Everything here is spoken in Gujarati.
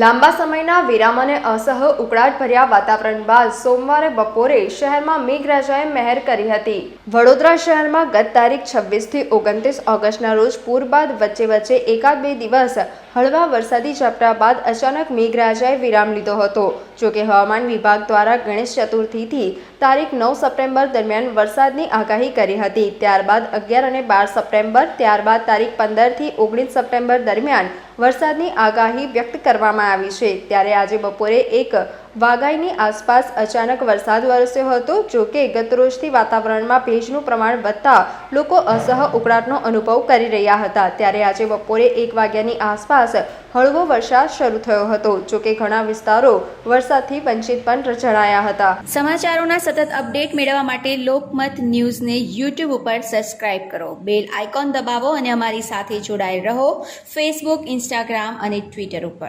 લાંબા સમયના વિરામ અને અસહ ઉકળાટ ભર્યા વાતાવરણ બાદ સોમવારે બપોરે શહેરમાં મેઘરાજાએ મહેર કરી હતી. વડોદરા શહેરમાં ગત તારીખ છવ્વીસથી ઓગણત્રીસ ઓગસ્ટના રોજ પૂર બાદ વચ્ચે વચ્ચે એકાદ બે દિવસ હળવા વરસાદી ઝાપટા બાદ અચાનક મેઘરાજાએ વિરામ લીધો હતો. જોકે હવામાન વિભાગ દ્વારા ગણેશ ચતુર્થીથી તારીખ નવ સપ્ટેમ્બર દરમિયાન વરસાદની આગાહી કરી હતી. ત્યારબાદ અગિયાર અને બાર સપ્ટેમ્બર, ત્યારબાદ તારીખ પંદરથી ઓગણીસ સપ્ટેમ્બર દરમિયાન વરસાદની આગાહી વ્યક્ત કરવામાં આવી છે. ત્યારે આજે બપોરે એક વાગાઈની આસપાસ અચાનક વરસાદ વરસ્યો હતો. જો કે ગતરોજથી વાતાવરણમાં ભેજનું પ્રમાણ વધતા લોકો અસહ ઉકળાટનો અનુભવ કરી રહ્યા હતા. ત્યારે આજે બપોરે એક વાગ્યાની આસપાસ હળવો વરસાદ શરૂ થયો હતો. જો કે ઘણા વિસ્તારો વરસાદથી વંચિત પણ જણાયા હતા. સમાચારોના સતત અપડેટ મેળવવા માટે લોકમત ન્યૂઝને યુટ્યુબ ઉપર સબસ્ક્રાઇબ કરો. બેલ આઇકોન દબાવો અને અમારી સાથે જોડાયેલ રહો. ફેસબુક, ઇન્સ્ટાગ્રામ અને ટ્વિટર ઉપર.